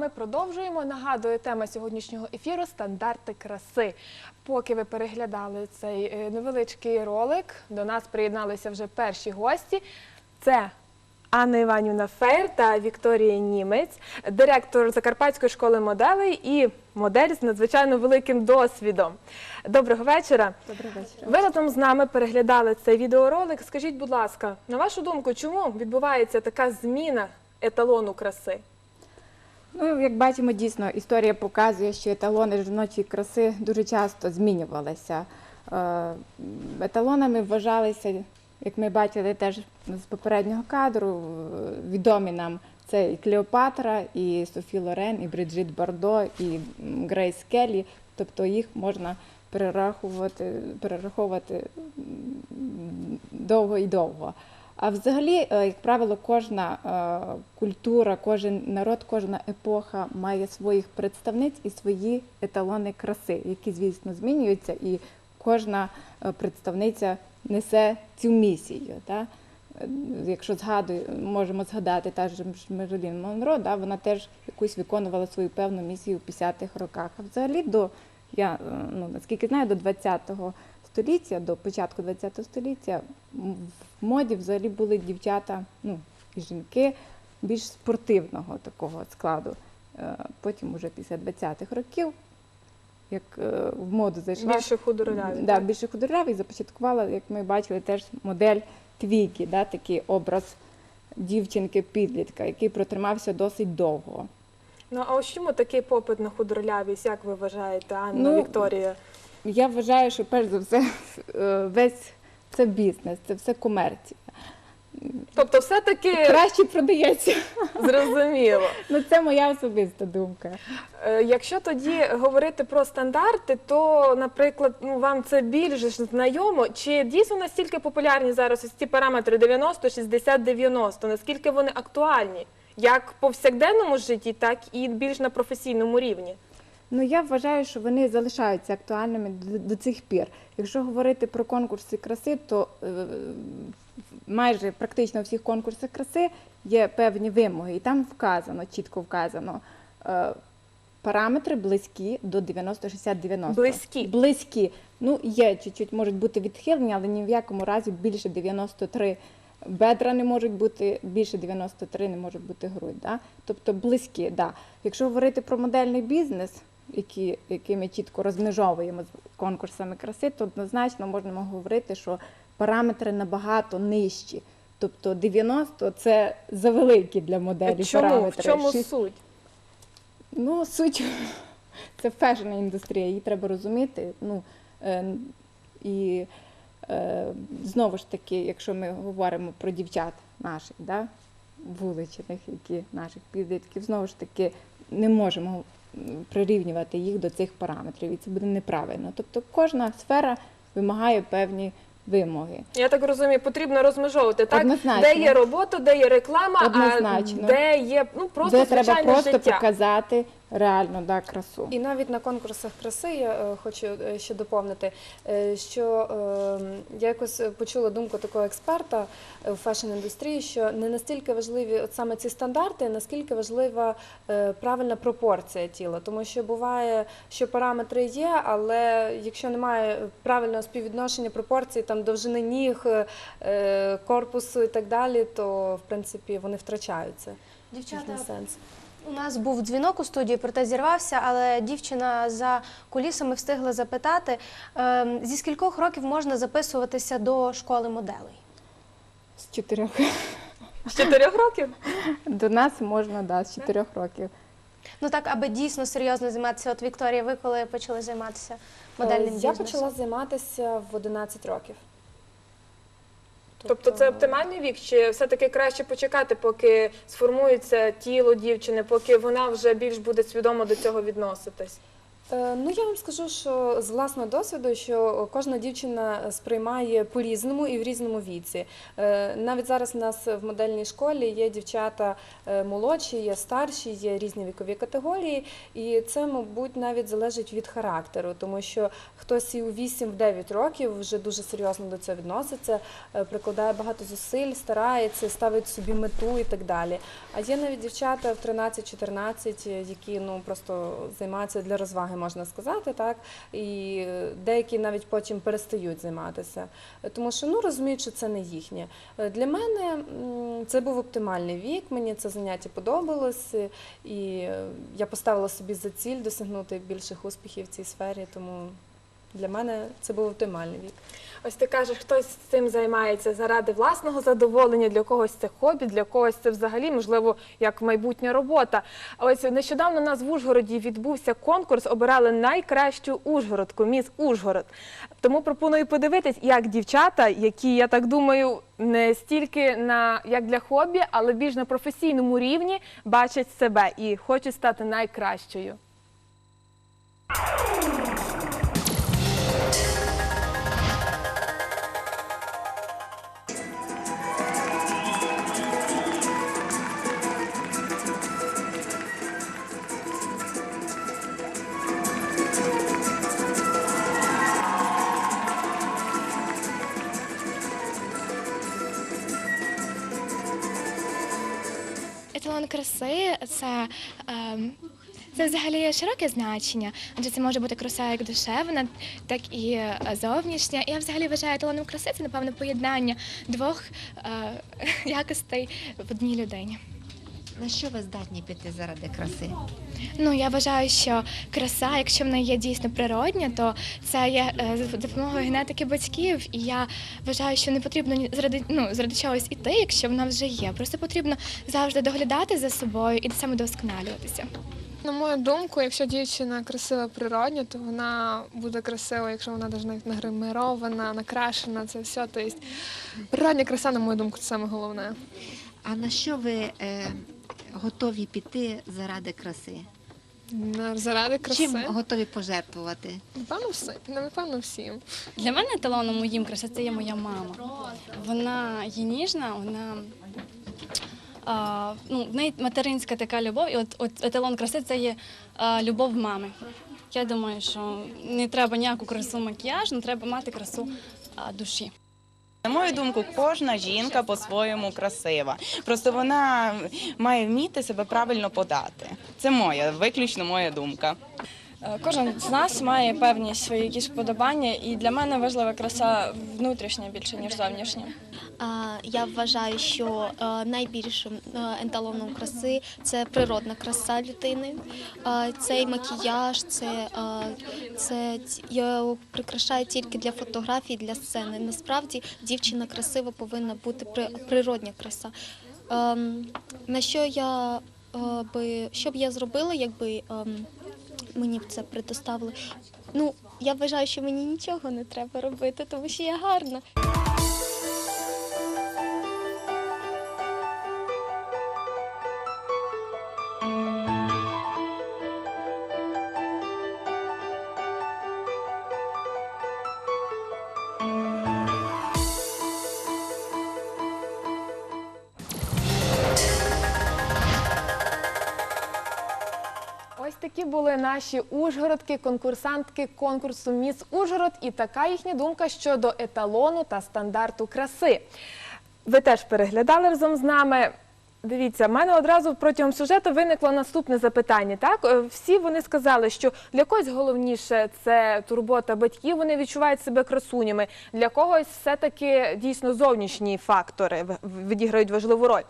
ми продовжуємо. Нагадую, тема сьогоднішнього ефіру стандарти краси. Поки ви переглядали цей е, невеличкий ролик, до нас приєдналися вже перші гості. Це Анна Іванівна Фейр та Вікторія Німець, директор Закарпатської школи моделей і модель з надзвичайно великим досвідом. Доброго вечора. Добрий вечір. Ви разом з нами переглядали цей відеоролик. Скажіть, будь ласка, на вашу думку, чому відбувається така зміна еталону краси? Ну, як бачимо, дійсно історія показує, що еталони жіночої краси дуже часто змінювалися. Е, Еталонами вважалися, як ми бачили теж з попереднього кадру, е, відомі нам це і Клеопатра, і Софі Лорен, і Бриджит Бардо, і Грейс Келлі. Тобто їх можна перераховувати, перераховувати довго і довго. А взагалі, е, як правило, кожна е, культура, кожен народ, кожна епоха має своїх представниць і свої еталони краси, які, звісно, змінюються, і кожна е, представниця несе цю місію. Е, Якщо згадую, можемо згадати та ж Мерлін Монро, да, вона теж якусь виконувала свою певну місію у 50-х роках. А взагалі до я ну наскільки знаю, до 20-го століття, до початку 20-го століття в моді взагалі були дівчата, ну і жінки більш спортивного такого складу. Е, Потім, уже після 20-х років, як е, в моду зайшла Більше худорляві. да, більше худорлявий, започаткувала, як ми бачили, теж модель твіки, да, такий образ дівчинки-підлітка, який протримався досить довго. Ну а ось чому такий попит на худорлявість, як ви вважаєте, Анна Ну, Вікторія? Я вважаю, що перш за все е, весь це бізнес, це все комерція. Тобто, все-таки Краще продається. зрозуміло. Ну це моя особиста думка. Е, Якщо тоді говорити про стандарти, то, наприклад, ну вам це більш знайомо. Чи дійсно настільки популярні зараз ось ці параметри 90, 60, 90? Наскільки вони актуальні? Як в повсякденному житті, так і більш на професійному рівні? Ну я вважаю, що вони залишаються актуальними до, цих пір. Якщо говорити про конкурси краси, то е, майже практично у всіх конкурсах краси є певні вимоги, і там вказано, чітко вказано. Е, Параметри близькі до 90-60-90. Близькі? Близькі. Ну, є чуть-чуть можуть бути відхилення, але ні в якому разі більше 93 бедра не можуть бути, більше 93 не може бути грудь. Да? Тобто близькі, да. Якщо говорити про модельний бізнес, які, який ми чітко розмежовуємо з конкурсами краси, то однозначно можна говорити, що параметри набагато нижчі. Тобто 90 це завеликі для моделі Чому? В параметри. чому Шість- суть? Ну, суть це фешн індустрія, її треба розуміти. Ну, е, і е, знову ж таки, якщо ми говоримо про дівчат наших, да, вуличних, які наших підлітків, знову ж таки не можемо прирівнювати їх до цих параметрів, і це буде неправильно. Тобто кожна сфера вимагає певні вимоги. Я так розумію, потрібно розмежовувати так, Однозначно. де є робота, де є реклама, Однозначно. а де є ну просто Де треба просто життя. показати реально да, красу. І навіть на конкурсах краси я е, хочу е, ще доповнити, е, що е, я якось почула думку такого експерта у фешн-індустрії, що не настільки важливі от саме ці стандарти, наскільки важлива правильна пропорція тіла. Тому що буває, що параметри є, але якщо немає правильного співвідношення пропорцій, там довжини ніг, корпусу і так далі, то в принципі вони втрачаються. Дівчата, сенс. У нас був дзвінок у студії, проте зірвався, але дівчина за кулісами встигла запитати, ем, зі скількох років можна записуватися до школи моделей? З чотирьох. З чотирьох років? До нас можна да, з чотирьох років. Ну так, аби дійсно серйозно займатися. От Вікторія, ви коли почали займатися модельним Е, бізнесом? Я почала займатися в 11 років. Тобто це оптимальний вік, чи все-таки краще почекати, поки сформується тіло дівчини, поки вона вже більш буде свідомо до цього відноситись? Е, Ну, я вам скажу, що з власного досвіду, що кожна дівчина сприймає по-різному і в різному віці. Е, Навіть зараз у нас в модельній школі є дівчата е, молодші, є старші, є різні вікові категорії, і це, мабуть, навіть залежить від характеру, тому що хтось і у 8-9 років вже дуже серйозно до цього відноситься, е, прикладає багато зусиль, старається, ставить собі мету і так далі. А є навіть дівчата в 13-14, які ну просто займаються для розваги, можна сказати, так і деякі навіть потім перестають займатися, тому що ну розуміють, що це не їхнє. Для мене це був оптимальний вік. Мені це заняття подобалось, і я поставила собі за ціль досягнути більших успіхів в цій сфері. Тому для мене це був оптимальний вік. Ось ти кажеш, хтось цим займається заради власного задоволення, для когось це хобі, для когось це взагалі, можливо, як майбутня робота. Ось нещодавно у нас в Ужгороді відбувся конкурс, обирали найкращу Ужгородку, міс Ужгород. Тому пропоную подивитись, як дівчата, які, я так думаю, не стільки на як для хобі, але більш на професійному рівні бачать себе і хочуть стати найкращою. Краси це, ем, це взагалі широке значення, адже це може бути краса як душевна, так і е, зовнішня. Я взагалі вважаю талоном краси це, напевно, поєднання двох е, якостей в одній людині. На що ви здатні піти заради краси? Ну, я вважаю, що краса, якщо вона є дійсно природня, то це є е, за допомогою генетики батьків. І я вважаю, що не потрібно ні- заради, ну, заради чогось іти, якщо вона вже є. Просто потрібно завжди доглядати за собою і самодосконалюватися. На мою думку, якщо дівчина красива природня, то вона буде красива, якщо вона навіть нагримирована, накрашена, це все. Тобто природня краса, на мою думку, це саме головне. А на що ви е, готові піти заради краси? Заради краси. Чим готові пожертвувати? Напевно, всі. Напевно, всім. Для мене еталоном моїм краси це є моя мама. Вона є ніжна, вона а, ну, в неї материнська така любов, і от, от еталон краси це є а, любов мами. Я думаю, що не треба ніяку красу макіяжу, треба мати красу а, душі. На мою думку, кожна жінка по-своєму красива. Просто вона має вміти себе правильно подати. Це моя, виключно моя думка. Е, Кожен з нас має певні свої якісь вподобання, і для мене важлива краса внутрішня більше ніж зовнішня. Я вважаю, що е, найбільшим е, еталоном краси це природна краса людини. Цей макіяж, це, е, це його прикрашає тільки для фотографій, для сцени. Насправді дівчина красива повинна бути при- природня краса. Ем, На що я би що б я зробила, якби ем, мені б це предоставили? Ну, я вважаю, що мені нічого не треба робити, тому що я гарна. Такі були наші ужгородки, конкурсантки конкурсу Міс Ужгород, і така їхня думка щодо еталону та стандарту краси. Ви теж переглядали разом з нами. Дивіться, в мене одразу протягом сюжету виникло наступне запитання. Так, Е, всі вони сказали, що для когось головніше це турбота батьків, вони відчувають себе красунями. Для когось все-таки дійсно зовнішні фактори відіграють важливу роль.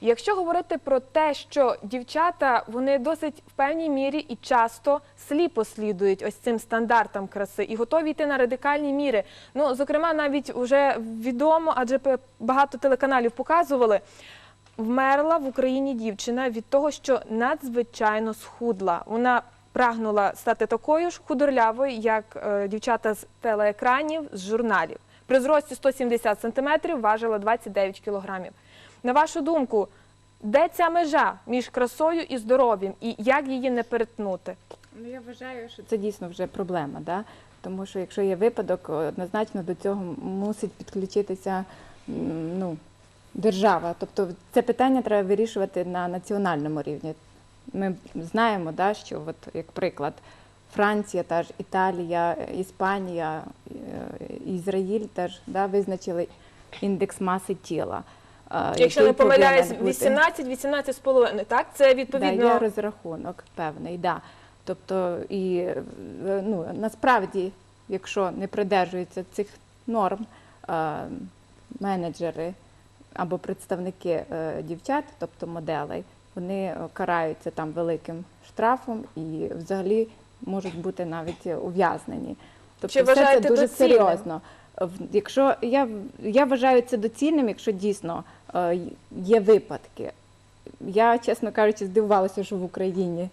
Якщо говорити про те, що дівчата вони досить в певній мірі і часто сліпо слідують ось цим стандартам краси і готові йти на радикальні міри. Ну, зокрема, навіть вже відомо, адже багато телеканалів показували. Вмерла в Україні дівчина від того, що надзвичайно схудла. Вона прагнула стати такою ж худорлявою, як е, дівчата з телеекранів, з журналів. При зрості 170 сантиметрів важила 29 кілограмів. На вашу думку, де ця межа між красою і здоров'ям, і як її не перетнути? Ну, я вважаю, що це дійсно вже проблема, тому що якщо є випадок, однозначно до цього мусить підключитися ну, держава. Тобто це питання треба вирішувати на національному рівні. Ми знаємо, да, що, от, як приклад, Франція, та ж Італія, Іспанія, е, Ізраїль теж да, визначили індекс маси тіла. е, Якщо не помиляюсь, повинен бути. 18 18 з половиною, так? Це Да, відповідно. є розрахунок певний, да. Тобто, і е, ну, насправді, якщо не придержуються цих норм, менеджери або представники е, дівчат, тобто моделей, вони е, караються там великим штрафом і взагалі можуть бути навіть ув'язнені. Тобто, Чи все це дуже доцільним? серйозно. Якщо я, я вважаю це доцільним, якщо дійсно е, є випадки. Я, чесно кажучи, здивувалася, що в Україні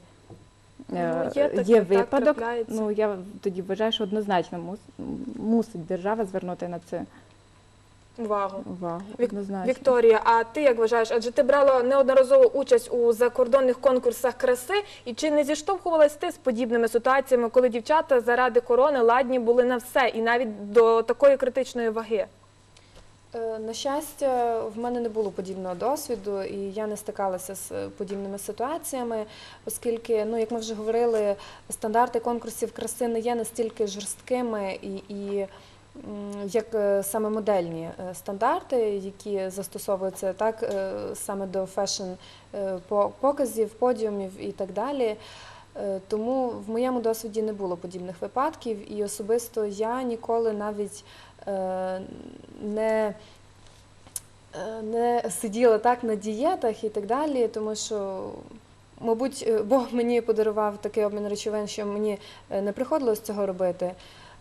Ну, є таке, є випадок. трапляється. Ну я тоді вважаю, що однозначно мус- мусить держава звернути на це Увагу. увагу. Вік- Однозначно. Вікторія, а ти як вважаєш? Адже ти брала неодноразово участь у закордонних конкурсах краси, і чи не зіштовхувалась ти з подібними ситуаціями, коли дівчата заради корони ладні були на все, і навіть до такої критичної ваги? Е, На щастя, в мене не було подібного досвіду, і я не стикалася з е, подібними ситуаціями, оскільки, ну як ми вже говорили, стандарти конкурсів краси не є настільки жорсткими і, і як е, саме модельні е, стандарти, які застосовуються так е, саме до фешн показів, подіумів і так далі. Тому в моєму досвіді не було подібних випадків, і особисто я ніколи навіть не, не сиділа так на дієтах і так далі, тому що, мабуть, Бог мені подарував такий обмін речовин, що мені не приходилось цього робити.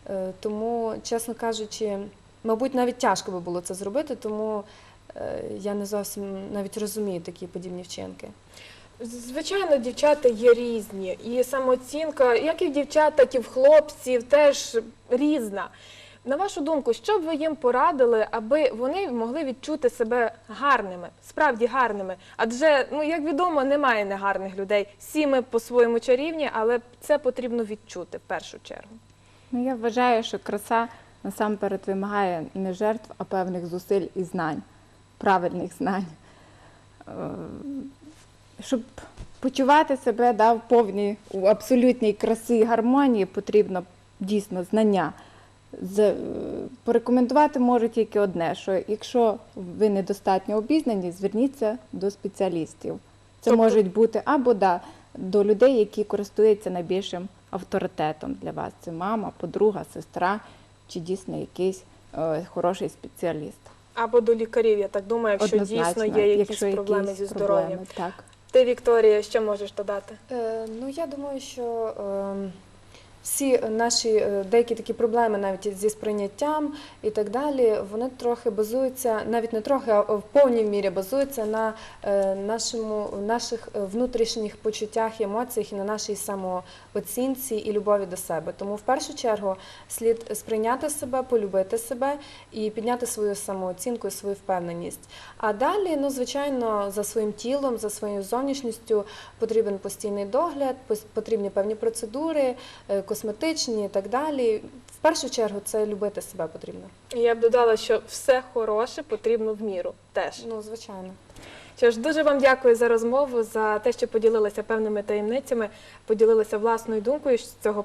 Е, Тому, чесно кажучи, мабуть, навіть тяжко би було це зробити, тому е, я не зовсім навіть розумію такі подібні вчинки. Звичайно, дівчата є різні, і самооцінка, як і в дівчат, так і в хлопців, теж різна. На вашу думку, що б ви їм порадили, аби вони могли відчути себе гарними, справді гарними? Адже, ну як відомо, немає негарних людей. Всі ми по-своєму чарівні, але це потрібно відчути в першу чергу. Ну, я вважаю, що краса насамперед вимагає не жертв, а певних зусиль і знань, правильних знань. Е, Щоб почувати себе да, в повній, у абсолютній красі і гармонії, потрібно дійсно знання. З, е, порекомендувати можу тільки одне, що якщо ви недостатньо обізнані, зверніться до спеціалістів. Це Тобто- можуть бути або да, до людей, які користуються найбільшим авторитетом для вас. Це мама, подруга, сестра чи дійсно якийсь е, хороший спеціаліст. Або до лікарів, я так думаю, якщо дійсно є якісь якщо проблеми якісь зі здоров'ям. проблеми, так. Ти, Вікторія, що можеш додати? Е, Ну, я думаю, що е, всі наші е, деякі такі проблеми, навіть зі сприйняттям і так далі, вони трохи базуються, навіть не трохи, а в повній мірі базуються на е, нашому, наших е, внутрішніх почуттях емоціях і на нашій самооцінці і любові до себе. Тому в першу чергу слід сприйняти себе, полюбити себе і підняти свою самооцінку і свою впевненість. А далі, ну звичайно, за своїм тілом, за своєю зовнішністю потрібен постійний догляд, потрібні певні процедури, е, косметичні і так далі. В першу чергу це любити себе потрібно. Я б додала, що все хороше потрібно в міру теж. Ну, звичайно. Що ж, дуже вам дякую за розмову, за те, що поділилися певними таємницями, поділилися власною думкою з цього.